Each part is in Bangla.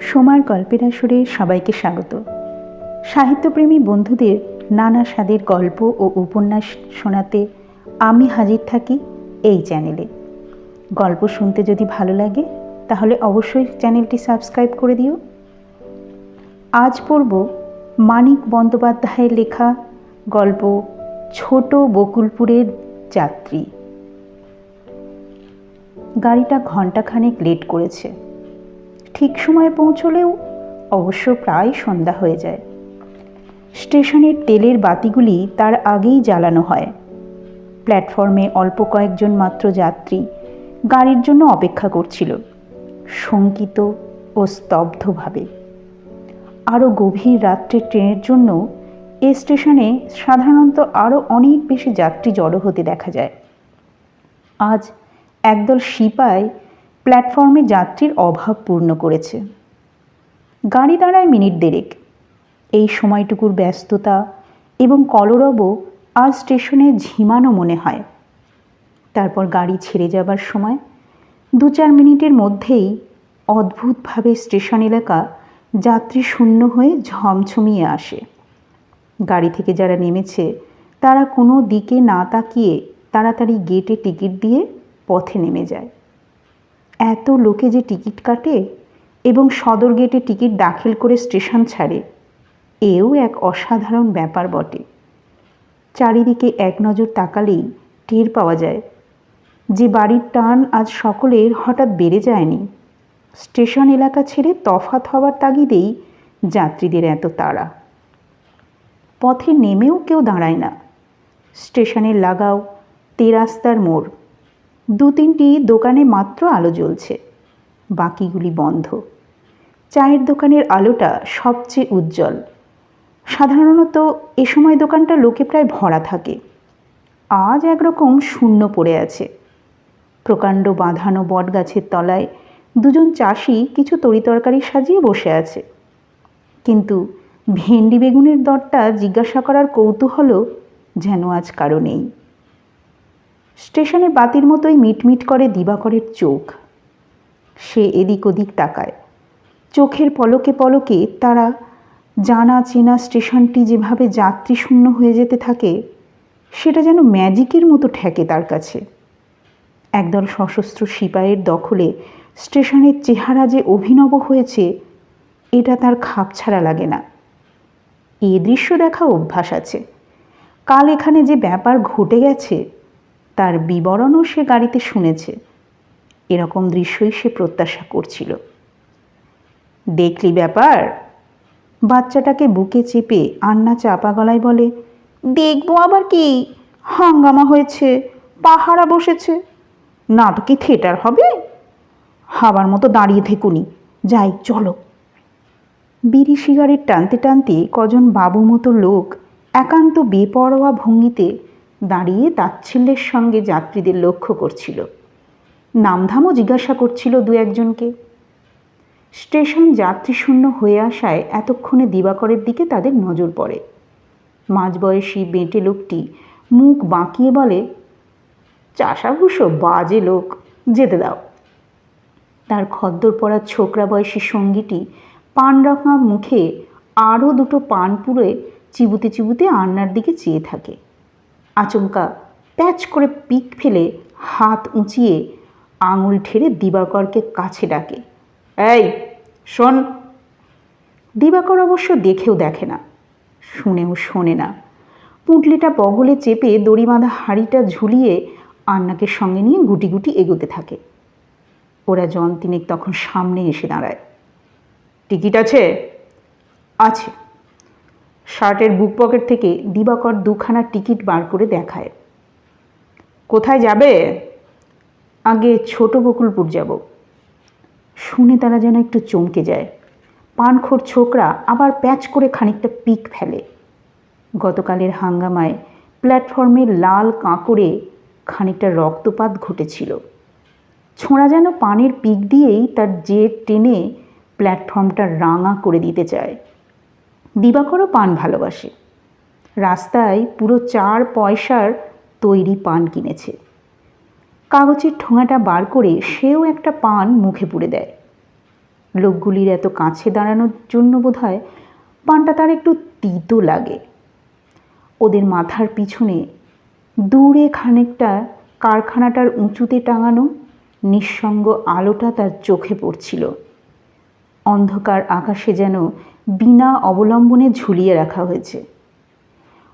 সোমার গল্পের আসরে সবাইকে স্বাগত। সাহিত্যপ্রেমী বন্ধুদের নানা স্বাদের গল্প ও উপন্যাস শোনাতে আমি হাজির থাকি এই চ্যানেলে। গল্প শুনতে যদি ভালো লাগে, তাহলে অবশ্যই চ্যানেলটি সাবস্ক্রাইব করে দিও। আজ পড়ব মানিক বন্দ্যোপাধ্যায়ের লেখা গল্প ছোট বকুলপুরের যাত্রী। গাড়িটা ঘন্টাখানেক লেট করেছে। ঠিক সময়ে পৌঁছলেও অবশ্য প্রায় সন্ধ্যা হয়ে যায়। স্টেশনের তেলের বাতিগুলি তার আগেই জ্বালানো হয়। প্ল্যাটফর্মে অল্প কয়েকজন মাত্র যাত্রী গাড়ির জন্য অপেক্ষা করছিল, শঙ্কিত ও স্তব্ধভাবে। আরও গভীর রাত্রে ট্রেনের জন্য এ স্টেশনে সাধারণত আরও অনেক বেশি যাত্রী জড়ো হতে দেখা যায়। আজ একদল সিপাই প্ল্যাটফর্মে যাত্রীর অভাব পূর্ণ করেছে। গাড়ি দাঁড়ায় মিনিট দেড়েক। এই সময়টুকুর ব্যস্ততা এবং কলরব আজ স্টেশনে ঝিমানো মনে হয়। তারপর গাড়ি ছেড়ে যাবার সময় দু চার মিনিটের মধ্যেই অদ্ভুতভাবে স্টেশন এলাকা যাত্রী শূন্য হয়ে ঝমঝমিয়ে আসে। গাড়ি থেকে যারা নেমেছে, তারা কোনো দিকে না তাকিয়ে তাড়াতাড়ি গেটে টিকিট দিয়ে পথে নেমে যায়। এত লোকে যে টিকিট কাটে এবং সদর গেটে টিকিট দাখিল করে স্টেশন ছাড়ে, এও এক অসাধারণ ব্যাপার বটে। চারিদিকে এক নজর তাকালেই টের পাওয়া যায় যে বাড়ির টান আজ সকলের হঠাৎ বেড়ে যায়নি। স্টেশন এলাকা ছেড়ে তফাত হওয়ার তাগিদেই যাত্রীদের এত তাড়া। পথে নেমেও কেউ দাঁড়ায় না। স্টেশনের লাগাও, তেরাস্তার মোড়। দু তিনটি দোকানে মাত্র আলো জ্বলছে। বাকিগুলি বন্ধ। চায়ের দোকানের আলোটা সবচেয়ে উজ্জ্বল। সাধারণত এ সময় দোকানটা লোকে প্রায় ভরা থাকে। আজ একরকম শূন্য পড়ে আছে। প্রকাণ্ড বাঁধানো বটগাছের তলায় দুজন চাষি কিছু তরিতরকারি সাজিয়ে বসে আছে। কিন্তু ভেন্ডি বেগুনের দরটা জিজ্ঞাসা করার কৌতূহলও যেন আজ কারও নেই। স্টেশনে বাতির মতোই মিটমিট করে দিবাকরের চোখ। সে এদিক ওদিক তাকায়। চোখের পলকে পলকে তারা জানা চেনা স্টেশনটি যেভাবে যাত্রী শূন্য হয়ে যেতে থাকে, সেটা যেন ম্যাজিকের মতো ঠেকে তার কাছে। একদল সশস্ত্র সিপাহের দখলে স্টেশনের চেহারা যে অভিনব হয়েছে, এটা তার খাপ ছাড়া লাগে না। এ দৃশ্য দেখা অভ্যাস আছে। কাল এখানে যে ব্যাপার ঘটে গেছে তার বিবরণও সে গাড়িতে শুনেছে। এরকম দৃশ্যই সে প্রত্যাশা করছিল। দেখলি ব্যাপার? বাচ্চাটাকে বুকে চেপে আন্না চাপা গলায় বলে, দেখব আবার কি? হাঙ্গামা হয়েছে, পাহারা বসেছে। না তো কি থিয়েটার হবে? হাবার মতো দাঁড়িয়ে থেকুনি। যাই, চলো। বিড়ি সিগারেট টানতে টানতে কজন বাবু মতো লোক একান্ত বেপরোয়া ভঙ্গিতে দাঁড়িয়ে তাচ্ছিল্যের সঙ্গে যাত্রীদের লক্ষ্য করছিল। নামধামও জিজ্ঞাসা করছিল দু একজনকে। স্টেশন যাত্রীশূন্য হয়ে আসায় এতক্ষণে দিবাকরের দিকে তাদের নজর পড়ে। মাঝবয়সী বেঁটে লোকটি মুখ বাঁকিয়ে বলে, চাষাভুষো, বাজে লোক, যেতে দাও। তার খদ্দর পড়া ছোকরা বয়সী সঙ্গীটি পান রাখা মুখে আরও দুটো পান পুড়ে চিবুতে চিবুতে আন্নার দিকে চেয়ে থাকে। প্যাচ করে পিক ফেলে হাত উঁচিয়ে আঙুল ঠেরে দিবাকরকে কাছে ডাকে। এই, শোন। দিবাকর অবশ্য দেখেও দেখে না, শুনেও শোনে না। পুঁটলিটা বগলে চেপে দড়ি বাঁধা হাঁড়িটা ঝুলিয়ে আন্নাকে সঙ্গে নিয়ে গুটি গুটি এগোতে থাকে। ওরা জন তিনেক তখন সামনে এসে দাঁড়ায়। টিকিট আছে? আছে। শার্টের বুক পকেট থেকে দিবাকর দুখানা টিকিট বার করে দেখায়। কোথায় যাবে? আগে ছোট বকুলপুর যাব। শুনে তারা যেন একটু চমকে যায়। পানখোর ছোকরা আবার প্যাচ করে খানিকটা পিক ফেলে। গতকালের হাঙ্গামায় প্ল্যাটফর্মে লাল কাঁকড়ে খানিকটা রক্তপাত ঘটেছিল। ছোঁড়া যেন পানের পিক দিয়েই তার জেট টেনে প্ল্যাটফর্মটা রাঙা করে দিতে চায়। দিবাকরও পান ভালোবাসে। রাস্তায় পুরো চার পয়সার তৈরি পান কিনেছে। কাগজের ঠোঙাটা বার করে সেও একটা পান মুখে পুড়ে দেয়। লোকগুলির এত কাছে দাঁড়ানোর জন্য বোধহয় পানটা তার একটু তিতো লাগে। ওদের মাথার পিছনে দূরে খানিকটা কারখানাটার উঁচুতে টাঙানো নিঃসঙ্গ আলোটা তার চোখে পড়ছিল। অন্ধকার আকাশে যেন বিনা অবলম্বনে ঝুলিয়ে রাখা হয়েছে।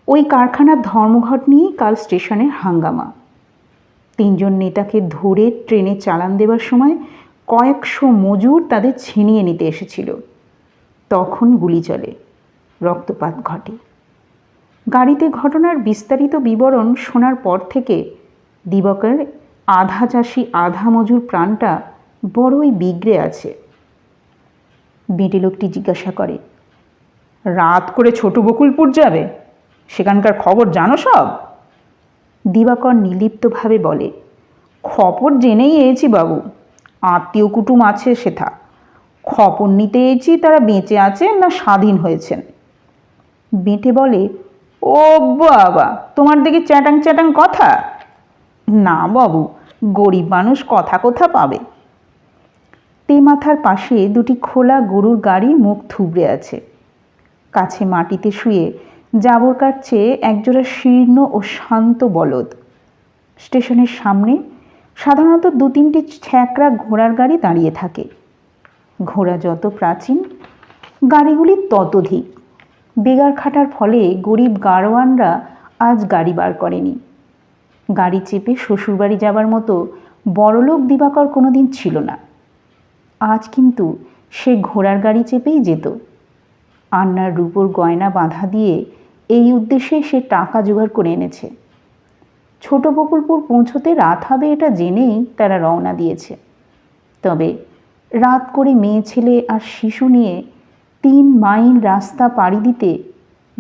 ওই কারখানার ধর্মঘট নিয়েই কাল স্টেশনের হাঙ্গামা। তিনজন নেতাকে ধরে ট্রেনে চালান দেওয়ার সময় কয়েকশো মজুর তাদের ছিনিয়ে নিতে এসেছিল। তখন গুলি চলে, রক্তপাত ঘটে। গাড়িতে ঘটনার বিস্তারিত বিবরণ শোনার পর থেকে দিবকের আধা চাষি, আধা মজুর প্রাণটা বড়ই বিগড়ে আছে। বেটে লোকটি জিজ্ঞাসা করে, রাত করে ছোট বকুলপুর যাবে? সেখানকার খবর জানো সব? দিবাকর নির্লিপ্তভাবে বলে, খবর জেনেই এসেছি বাবু। আত্মীয় কুটুম আছে সেথা খবর নিতে এসেছি, তারা বেঁচে আছেন না স্বাধীন হয়েছেন? বেঁটে বলে, ও বাবা, তোমার দেখি চ্যাটাং চ্যাটাং কথা? না বাবু, গরিব মানুষ কথা কোথা পাবে? তে মাথার পাশে দুটি খোলা গরুর গাড়ি মুখ থুবড়ে আছে। কাছে মাটিতে শুয়ে জাবর কাটছে একজোড়া শীর্ণ ও শান্ত বলদ। স্টেশনের সামনে সাধারণত দু তিনটি ছ্যাঁকড়া ঘোড়ার গাড়ি দাঁড়িয়ে থাকে। ঘোড়া যত প্রাচীন, গাড়িগুলি ততোধিক বেগার খাটার ফলে গরিব গাড়োয়ানরা আজ গাড়ি বার করেনি। গাড়ি চেপে শ্বশুরবাড়ি যাবার মতো বড়লোক দিবাকর কোনো দিন ছিল না। আজ কিন্তু সে ঘোড়ার গাড়ি চেপেই যেত। আন্নার রূপোর গয়না বাঁধা দিয়ে এই উদ্দেশ্যে সে টাকা জোগাড় করে এনেছে। ছোট বকুলপুর পৌঁছতে রাত হবে এটা জেনেই তারা রওনা দিয়েছে। তবে রাত করে মেয়ে, ছেলে আর শিশু নিয়ে তিন মাইল রাস্তা পাড়ি দিতে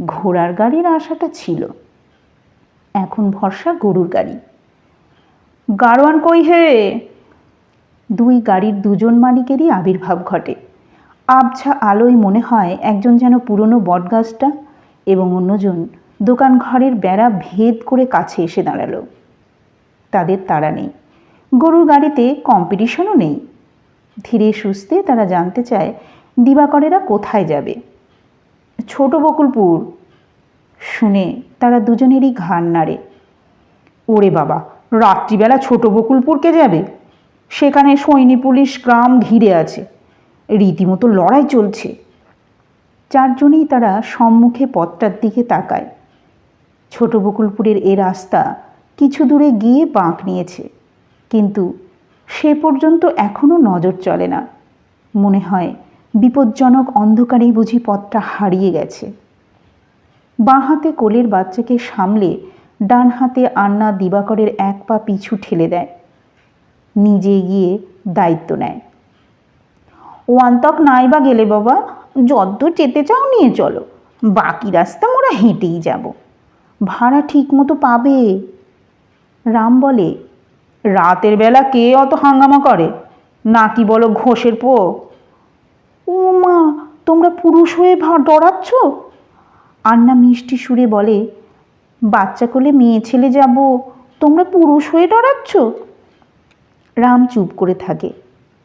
ঘোড়ার গাড়ির আশাটা ছিল। এখন ভরসা গরুর গাড়ি। গাড়োয়ান কই হে? দুই গাড়ির দুজন মালিকেরই আবির্ভাব ঘটে। আবছা আলোয় মনে হয় একজন যেন পুরনো বটগাছটা এবং অন্যজন দোকান ঘরের বেড়া ভেদ করে কাছে এসে দাঁড়াল। তাদের তাড়া নেই। গরুর গাড়িতে কম্পিটিশনও নেই। ধীরে সুস্থে তারা জানতে চায় দিবাকরেরা কোথায় যাবে। ছোট বকুলপুর। শুনে তারা দুজনেরই ঘাড় নাড়ে। ওরে বাবা, রাত্রিবেলা ছোট বকুলপুরকে যাবে? সেখানে সৈনী পুলিশ গ্রাম ঘিরে আছে। রীতিমতো লড়াই চলছে। চারজনেই তারা সম্মুখে পথটার দিকে তাকায়। ছোট বকুলপুরের এ রাস্তা কিছু দূরে গিয়ে বাঁক নিয়েছে। কিন্তু সে পর্যন্ত এখনও নজর চলে না। মনে হয় বিপজ্জনক অন্ধকারেই বুঝি পথটা হারিয়ে গেছে। বাঁ হাতে কোলের বাচ্চাকে সামলে ডান হাতে আন্না দিবাকরের এক পা পিছু ঠেলে দেয়। নিজে গিয়ে দায়িত্ব নেয়। ওয়ান্তক নাই বা গেলে বাবা যদ্দূর যেতে চাও নিয়ে চলো, বাকি রাস্তা মোরা হেঁটেই যাব। ভাড়া ঠিক মতো পাবে? রাম বলে, রাতের বেলা কে অত হাঙ্গামা করে? নাকি বলো ঘোষের পো ও মা, তোমরা পুরুষ হয়ে ডরাচ্ছ? আন্না মিষ্টি সুরে বলে, বাচ্চা কোলে মেয়ে ছেলে যাব, তোমরা পুরুষ হয়ে ডরাচ্ছ? রাম চুপ করে থাকে।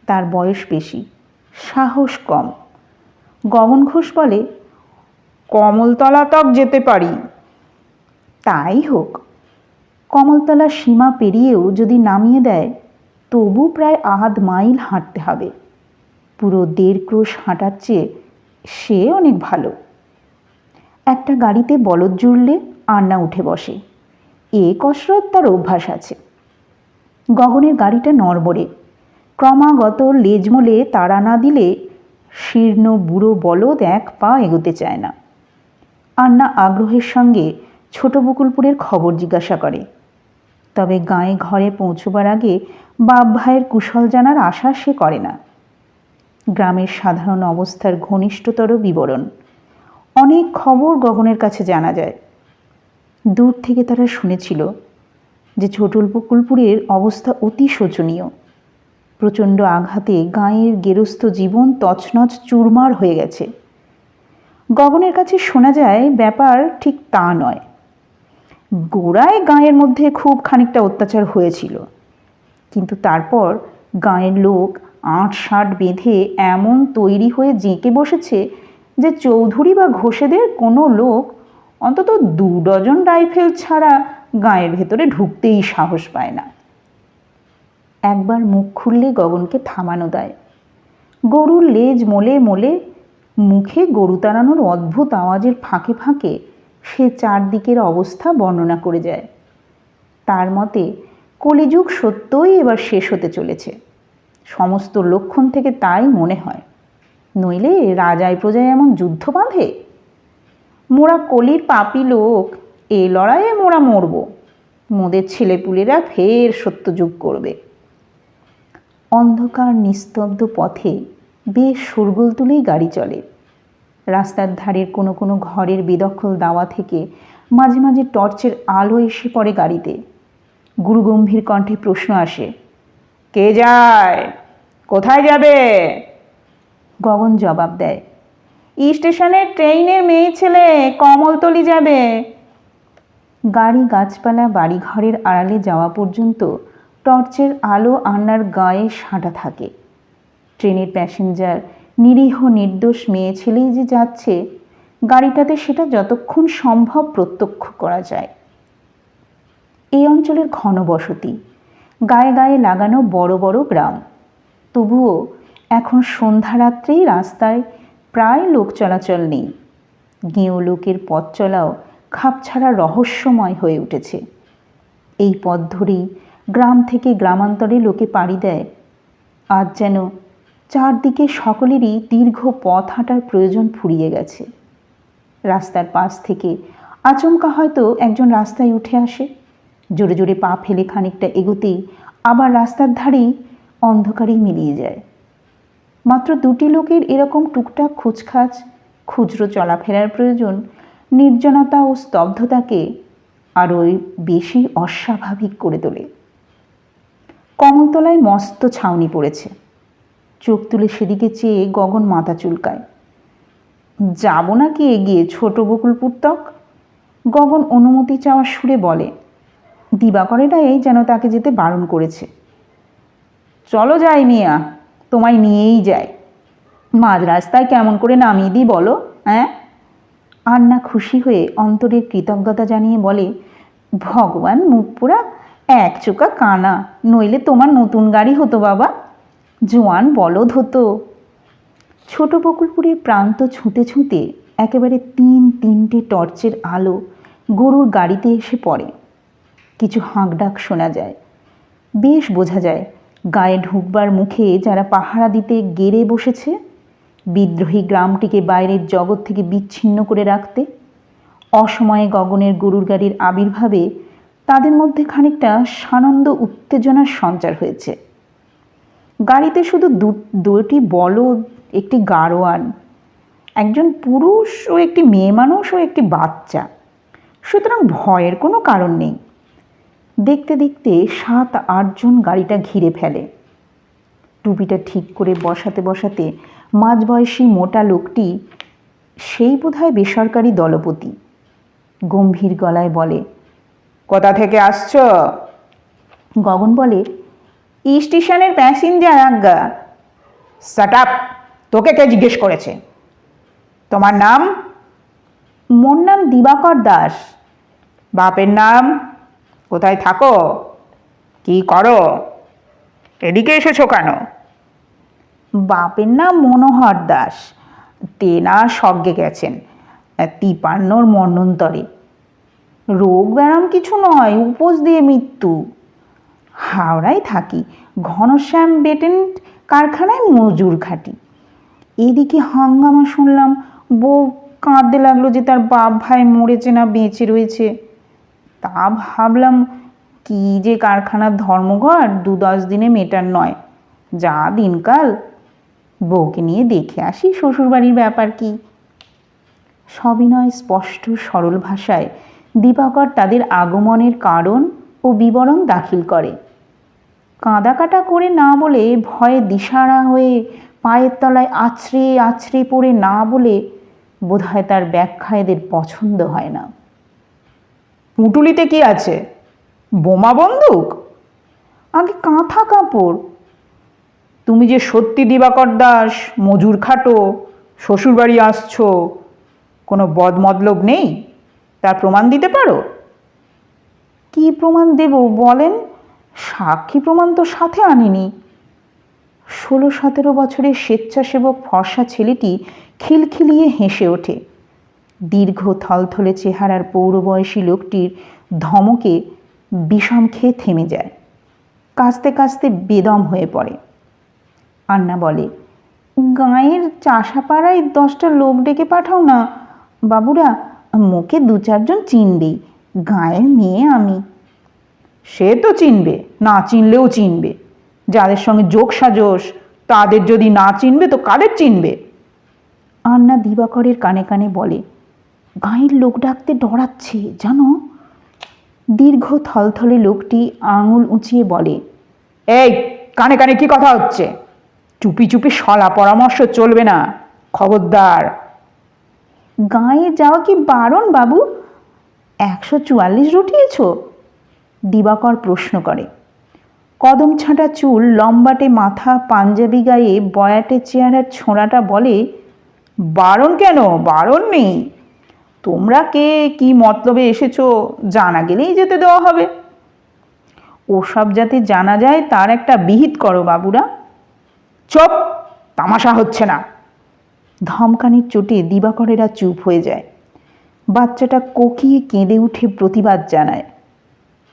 তার বয়স বেশি, সাহস কম। গগন ঘোষ বলে, কমলতলা তক যেতে পারি। তাই হোক, কমলতলা সীমা পেরিয়েও যদি নামিয়ে দেয়, তবু প্রায় আধ মাইল হাঁটতে হবে। পুরো দেড় ক্রোশ হাঁটার চেয়ে সে অনেক ভালো। একটা গাড়িতে বলদ জুড়লে আন্না উঠে বসে। এ কসরত তার অভ্যাস আছে। গগনের গাড়িটা নড়বড়ে। ক্রমাগত লেজমলে তাড়া না দিলে শীর্ণ বুড়ো বলদ এক পা এগোতে চায় না। আন্না আগ্রহের সঙ্গে ছোট বকুলপুরের খবর জিজ্ঞাসা করে। তবে গায়ে ঘরে পৌঁছবার আগে বাপ ভাইয়ের কুশল জানার আশা সে করে না। গ্রামের সাধারণ অবস্থার ঘনিষ্ঠতর বিবরণ। অনেক খবর গগনের কাছে জানা যায়। দূর থেকে তারা শুনেছিল যে ছোটল বকুলপুরের অবস্থা অতি শোচনীয়। প্রচণ্ড আঘাতে গাঁয়ের গেরস্থ জীবন তছনছ চুরমার হয়ে গেছে। গগনের কাছে শোনা যায়, ব্যাপার ঠিক তা নয়। গোড়ায় গাঁয়ের মধ্যে খুব খানিকটা অত্যাচার হয়েছিল। কিন্তু তারপর গাঁয়ের লোক আট ষাট বেঁধে এমন তৈরি হয়ে জেঁকে বসেছে যে চৌধুরী বা ঘোষেদের কোনো লোক অন্তত দু ডজন রাইফেল ছাড়া গায়ের ভেতরে ঢুকতেই সাহস পায় না। একবার মুখ খুললে গগনকে থামানো দেয়। গরুর লেজ মোলে মোলে মুখে গরু তাড়ানোর অদ্ভুত আওয়াজের ফাঁকে ফাঁকে সে চারদিকের অবস্থা বর্ণনা করে যায়। তার মতে, কলিযুগ সত্যই এবার শেষ হতে চলেছে। সমস্ত লক্ষণ থেকে তাই মনে হয়। নইলে রাজায় প্রজায় এমন যুদ্ধ বাঁধে? মোরা কলির পাপি লোক এ লড়াইয়ে মোরা মরব। মোদের ছেলেপুলেরা ফের সত্যযুগ করবে। অন্ধকার নিস্তব্ধ পথে বেশ শোরগোল তুলেই গাড়ি চলে। রাস্তার ধারের কোনো কোনো ঘরের বেদখল দাওয়া থেকে মাঝে মাঝে টর্চের আলো এসে পড়ে গাড়িতে। গুরুগম্ভীর কণ্ঠে প্রশ্ন আসে, কে যায়? কোথায় যাবে? গগন জবাব দেয় স্টেশনের ট্রেনের মেয়ে ছেলে কমলতলি যাবে। গাড়ি গাছপালা বাড়িঘরের আড়ালে যাওয়া পর্যন্ত টর্চের আলো আন্নার গায়ে সাঁটা থাকে। ট্রেনের প্যাসেঞ্জার নিরীহ নির্দোষ মেয়ে ছেলেই যে যাচ্ছে, গাড়িটাতে সেটা যতক্ষণ সম্ভব প্রত্যক্ষ করা যায়। এই অঞ্চলের ঘনবসতি, গায়ে গায়ে লাগানো বড় বড় গ্রাম। তবুও এখন সন্ধ্যারাত্রেই রাস্তায় প্রায় লোক চলাচল নেই। গেঁয়ো লোকের পথ চলাও খাপছাড়া রহস্যময় হয়ে উঠেছে। এই পথ ধরেই গ্রাম থেকে গ্রামান্তরে লোকে পাড়ি দেয়। আজ যেন চারদিকে সকলেরই দীর্ঘ পথ হাঁটার প্রয়োজন ফুরিয়ে গেছে। রাস্তার পাশ থেকে আচমকা হয়তো একজন রাস্তায় উঠে আসে। জোরে জোরে পা ফেলে খানিকটা এগোতেই আবার রাস্তার ধারেই অন্ধকারেই মিলিয়ে যায়। মাত্র দুটি লোকের এরকম টুকটাক খুচখাচ খুচরো চলাফেরার প্রয়োজন নির্জনতা ও স্তব্ধতাকে আরও বেশি অস্বাভাবিক করে তোলে। কমলতলায় মস্ত ছাউনি পড়েছে। চোখ তুলে সেদিকে চেয়ে গগন মাথা চুলকায়। যাব নাকি এগিয়ে ছোট বকুলপুর তক গগন অনুমতি চাওয়ার সুরে বলে দিবাকরেরাই যেন তাকে যেতে বারণ করেছে। চলো যাই মিয়া, তোমায় নিয়েই যায় মাঝ রাস্তায় কেমন করে নামিয়ে দিই বলো হ্যাঁ? আন্না খুশি হয়ে অন্তরের কৃতজ্ঞতা জানিয়ে বলে, ভগবান, মুখ পুরা এক চোকা কানা, নইলে তোমার নতুন গাড়ি হতো বাবা। জোয়ান বলদ হতো। ছোট বকুলপুরের প্রান্ত ছুঁতে ছুঁতে একেবারে তিন তিনটে টর্চের আলো গরুর গাড়িতে এসে পড়ে। কিছু হাঁকডাক শোনা যায়। বেশ বোঝা যায়, গায়ে ঢুকবার মুখে যারা পাহারা দিতে গেড়ে বসেছে বিদ্রোহী গ্রামটিকে বাইরের জগৎ থেকে বিচ্ছিন্ন করে রাখতে, অসময়ে গগনের গরুর গাড়ির আবির্ভাবে তাদের মধ্যে খানিকটা সানন্দ উত্তেজনার সঞ্চার হয়েছে। গাড়িতে শুধু দুটি বলদ, একটি গাড়োয়ান একজন পুরুষ ও একটি মেয়ে মানুষ ও একটি বাচ্চা। সুতরাং ভয়ের কোনো কারণ নেই। দেখতে দেখতে সাত আটজন গাড়িটা ঘিরে ফেলে। টুপিটা ঠিক করে বসাতে বসাতে মাঝবয়সী মোটা লোকটি সেই বোধহয় বেসরকারি দলপতি। গম্ভীর গলায় বলে, কোথা থেকে আসছ? গগন বলে, স্টেশনের প্যাসেঞ্জার আজ্ঞা। সাট আপ তোকে কে জিজ্ঞেস করেছে? তোমার নাম? মোর নাম দিবাকর দাস। বাপের নাম? কোথায় থাকো? কি করো? এদিকে এসেছ কেন? বাপের নাম মনোহর দাস। তেনা স্বর্গে গেছেন, তিপান্নর মন্বন্তরে। রোগ ব্যায়াম কিছু নয়, উপোস দিয়ে মৃত্যু। হাওড়ায় থাকি, ঘনশ্যাম বেটেন্ট কারখানায় মজুর খাটি এদিকে হাঙ্গামা শুনলাম, বউ কাঁদতে লাগল যে তার বাপ ভাই মরেছে না বেঁচে রয়েছে। তা ভাবলাম, কি যে কারখানার ধর্মঘট, দু দশ দিনে মেটার নয়। যা দিনকাল বউকে নিয়ে দেখে আসি, শ্বশুরবাড়ির ব্যাপার কি? সবিনয় স্পষ্ট সরল ভাষায়, দিবাকর তাদের আগমনের কারণ ও বিবরণ দাখিল করে। কাঁদাকাটা করে না বলে ভয়ে দিশারা হয়ে পায়ের তলায় আছড়ে আছড়ে পড়ে না বলে বোধহয় তার ব্যাখ্যা এদের পছন্দ হয় না। পুটুলিতে কি আছে? বোমা বন্দুক? আগে কাঁথা কাপড় তুমি যে সত্যি দিবাকর দাস, মজুর খাটো, শ্বশুরবাড়ি আসছো, কোনো বদমতলব নেই? তার প্রমাণ দিতে পারো? কি প্রমাণ দেব বলেন? সাক্ষী প্রমাণ তো সাথে আনিনি। ষোলো সতেরো বছরের স্বেচ্ছাসেবক ফর্সা ছেলেটি খিলখিলিয়ে হেসে ওঠে। দীর্ঘ থলথলে চেহারার পৌরবয়সী লোকটির ধমকে বিষম খেয়ে থেমে যায়। কাঁচতে কাঁচতে বেদম হয়ে পড়ে। আন্না বলে। গাঁয়ের চাষাপাড়ায় দশটা লোক ডেকে পাঠাও না। বাবুরা, মুখে দু চারজন চিনবেই গাঁয়ের মেয়ে আমি। সে তো চিনবে, না চিনলেও চিনবে। যাদের সঙ্গে যোগ সাজস, তাদের যদি না চিনবে তো কাদের চিনবে? আন্না দিবাকরের কানে কানে বলে, গাঁয়ের লোক ডাকতে ডরাচ্ছে, জানো? দীর্ঘ থলথলে লোকটি আঙুল উঁচিয়ে বলে, এই, কানে কানে কি কথা হচ্ছে? চুপি চুপি সলা পরামর্শ চলবে না। খবরদার। গাঁয়ে যাওয়া কি বারণ বাবু? একশো চুয়াল্লিশ রুটিয়েছ? দিবাকর প্রশ্ন করে। কদম ছাঁটা চুল লম্বাটে মাথা পাঞ্জাবি গায়ে বয়াটে চেহারার ছোঁড়াটা বলে, বারণ কেন? বারণ নেই। তোমরা কে? কি মতলবে এসেছ? জানা গেলেই যেতে দেওয়া হবে। ওসব যাতে জানা যায় তার একটা বিহিত করো বাবুরা। চপ, তামাশা হচ্ছে না। ধমকানির চোটে দিবাকরেরা চুপ হয়ে যায়। বাচ্চাটা কোকিয়ে কেঁদে উঠে প্রতিবাদ জানায়।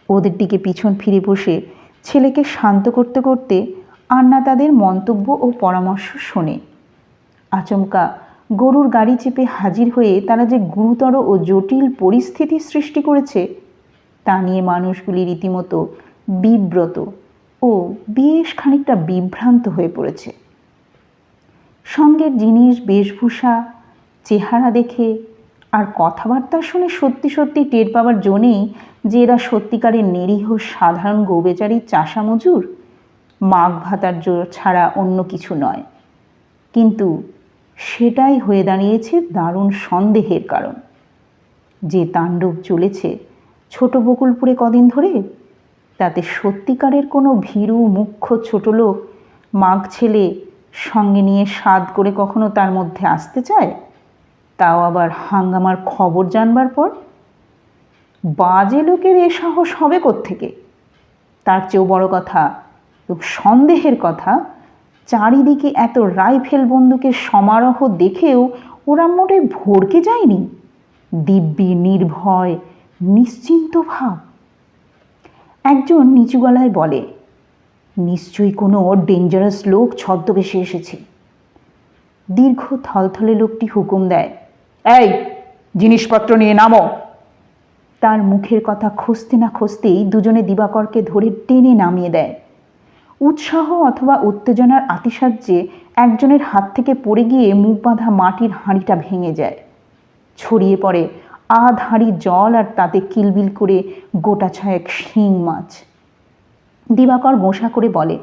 ওদের দিকে পিছন ফিরে বসে ছেলেকে শান্ত করতে করতে আন্না তাদের মন্তব্য ও পরামর্শ শোনে। আচমকা গরুর গাড়ি চেপে হাজির হয়ে তারা যে গুরুতর ও জটিল পরিস্থিতি সৃষ্টি করেছে, তা নিয়ে মানুষগুলি রীতিমতো বিব্রত। ও বেশ খানিকটা বিভ্রান্ত হয়ে পড়েছে। সঙ্গের জিনিস, বেশভূষা, চেহারা দেখে আর কথাবার্তা শুনে সত্যি সত্যি টের পাওয়ার জন্যেই যে এরা সত্যিকারের নিরীহ, সাধারণ গৌবেচারী চাষা মজুর মাঘ ভাতার জোর ছাড়া অন্য কিছু নয়। কিন্তু সেটাই হয়ে দাঁড়িয়েছে দারুণ সন্দেহের কারণ। যে তাণ্ডব চলেছে ছোট বকুলপুরে কদিন ধরে তাতে সত্যিকারের কোনো ভীরু মুখ্য ছোট লোক মাঘ ছেলে সঙ্গে নিয়ে স্বাদ করে কখনো তার মধ্যে আসতে চায়? তাও আবার হাঙ্গামার খবর জানবার পর? বাজে লোকের এ সাহস হবে থেকে তার চেয়েও বড় কথা সন্দেহের কথা, চারিদিকে এত রাইফেল বন্দুকের সমারোহ দেখেও ওরা মোটে ভরকে যায়নি। দিব্যি, নির্ভয়, নিশ্চিন্ত ভাব। একজন নিচু গলায় বলে, নিশ্চয়ই কোনো ডেঞ্জারাস লোক ছদ্মবেশে এসেছে। দীর্ঘ থলথলে লোকটি হুকুম দেয়, এই, জিনিসপত্র নিয়ে নামো। তার মুখের কথা খুঁজতে না খুঁজতেই দুজনে দিবাকরকে ধরে টেনে নামিয়ে দেয়। উৎসাহ অথবা উত্তেজনার আতিসাহ্যে একজনের হাত থেকে পড়ে গিয়ে মুখ বাঁধা মাটির হাঁড়িটা ভেঙে যায়। ছড়িয়ে পড়ে আধ হাঁড়ি জল আর তাতে কিলবিল করে গোটা ছয়েক শিং মাছ। দিবাকর গোসা করে বলে,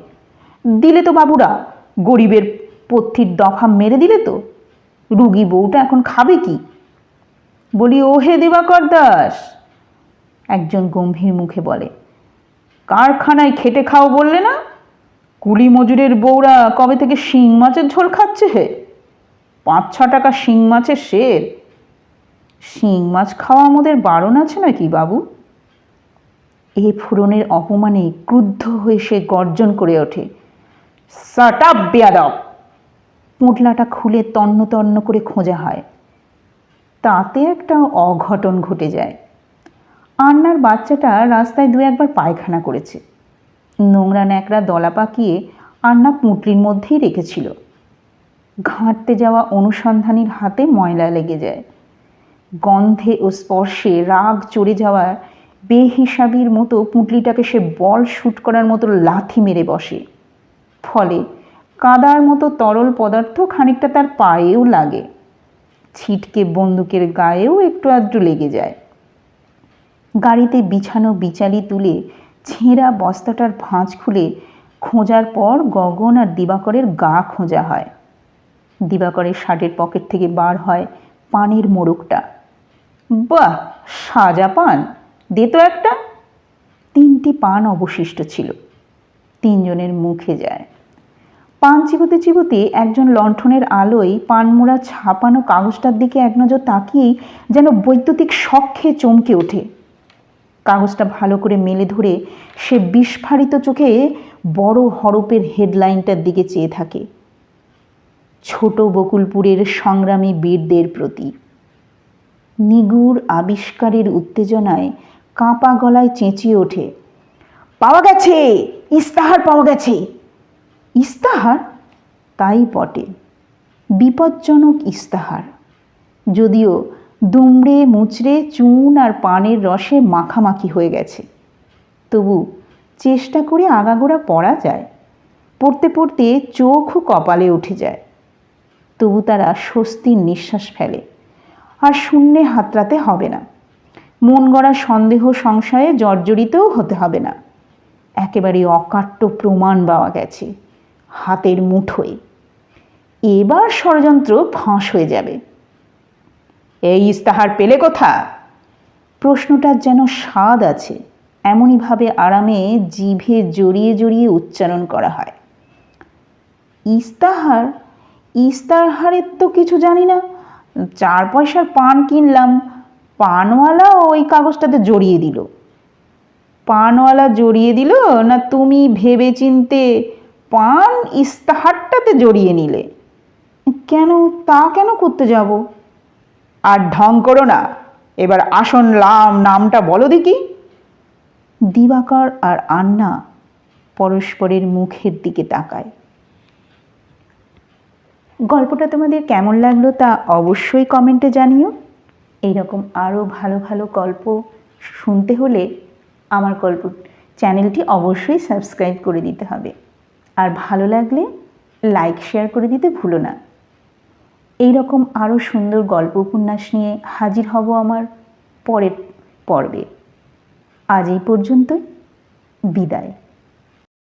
দিলে তো বাবুরা, গরিবের পথির দফা মেরে দিলে তো? রুগী বউটা এখন খাবে কি? বলি ও হে দিবাকর দাস! একজন গম্ভীর মুখে বলে, কারখানায় খেটে খাও বললে না? কুলি মজুরের বউরা কবে থেকে শিং মাছের ঝোল খাচ্ছে হে? পাঁচ ছ টাকা শিং মাছের শের শিং মাছ খাওয়া আমাদের বারণ আছে নাকি, বাবু? এ ফুরনের অপমানে ক্রুদ্ধ হয়ে সে গর্জন করে ওঠে। সাটাপ বেয়াদব! পুঁটলাটা খুলে তন্ন তন্ন করে খোঁজা হয়। তাতে একটা অঘটন ঘটে যায়। আন্নার বাচ্চাটা রাস্তায় দু একবার পায়খানা করেছে। নোংরা ন্যাকড়া দলা পাকিয়ে আন্না পুঁটলির মধ্যেই রেখেছিল। ঘাঁটতে যাওয়া অনুসন্ধানীর হাতে ময়লা লেগে যায়। গন্ধে ও স্পর্শে রাগ চড়ে যাওয়া বেহিসাবির মতো পুঁটলিটাকে সে বল শ্যুট করার মতো লাথি মেরে বসে। ফলে কাদার মতো তরল পদার্থ খানিকটা তার পায়েও লাগে। ছিটকে বন্দুকের গায়েও একটু আধটু লেগে যায়। গাড়িতে বিছানো বিচালি তুলে ছেঁড়া বস্তাটার ভাঁজ খুলে খোঁজার পর গগন আর দিবাকরের গা খোঁজা হয়। দিবাকরের শার্টের পকেট থেকে বার হয় পানের মোড়কটা। বাহ, সাজা পান। দে তো একটা। তিনটি পান অবশিষ্ট ছিল। তিনজনের মুখে যায়। পান চিবোতে চিবোতে একজন লণ্ঠনের আলোয় পানমোড়া ছাপানো কাগজটার দিকে এক নজর তাকিয়েই যেন বৈদ্যুতিক শখে চমকে ওঠে। কাগজটা ভালো করে মেলে ধরে সে বিস্ফারিত চোখে বড় হরপের হেডলাইনটার দিকে চেয়ে থাকে। ছোট বকুলপুরের সংগ্রামী বীরদের প্রতি নিগুড় আবিষ্কারের উত্তেজনায় কাঁপা গলায় চেঁচিয়ে ওঠে। পাওয়া গেছে! ইস্তাহার পাওয়া গেছে! ইস্তাহার? তাই বটে। বিপজ্জনক ইস্তাহার। যদিও দুমড়ে মুচড়ে চুন আর পানের রসে মাখামাখি হয়ে গেছে। তবু চেষ্টা করে আগাগোড়া পড়া যায়। পড়তে পড়তে চোখও কপালে উঠে যায়। তবু তারা স্বস্তির নিঃশ্বাস ফেলে। আর শূন্যে হাতড়াতে হবে না। মন গড়া সন্দেহ সংশয়ে জর্জরিতও হতে হবে না। একেবারে অকাট্য প্রমাণ পাওয়া গেছে, হাতের মুঠোয়। এবার ষড়যন্ত্র ফাঁস হয়ে যাবে। এই ইস্তাহার পেলে কোথা? প্রশ্নটার যেন স্বাদ আছে, এমনইভাবে আরামে জিভে জড়িয়ে জড়িয়ে উচ্চারণ করা হয়। ইস্তাহার? ইস্তাহারের তো কিছু জানি না। চার পয়সার পান কিনলাম। পানওয়ালা ওই কাগজটাতে জড়িয়ে দিল। পানওয়ালা জড়িয়ে দিল, না তুমি ভেবে চিনতে পান ইস্তাহারটাতে জড়িয়ে নিলে। কেন, তা কেন করতে যাব? আর ঢং করো না। এবার আসন লাম, নামটা বলো দেখি। দিবাকর আর আন্না পরস্পরের মুখের দিকে তাকায়। গল্পটা তোমাদের কেমন লাগল তা অবশ্যই কমেন্টে জানিও। এইরকম আরও ভালো ভালো গল্প শুনতে হলে আমার গল্প চ্যানেলটি অবশ্যই সাবস্ক্রাইব করে দিতে হবে। আর ভালো লাগলে লাইক, শেয়ার করে দিতে ভুলো না। এই রকম আরও সুন্দর গল্প উপন্যাস নিয়ে হাজির হব আমার পরের পর্বে। আজ এই পর্যন্তই। বিদায়।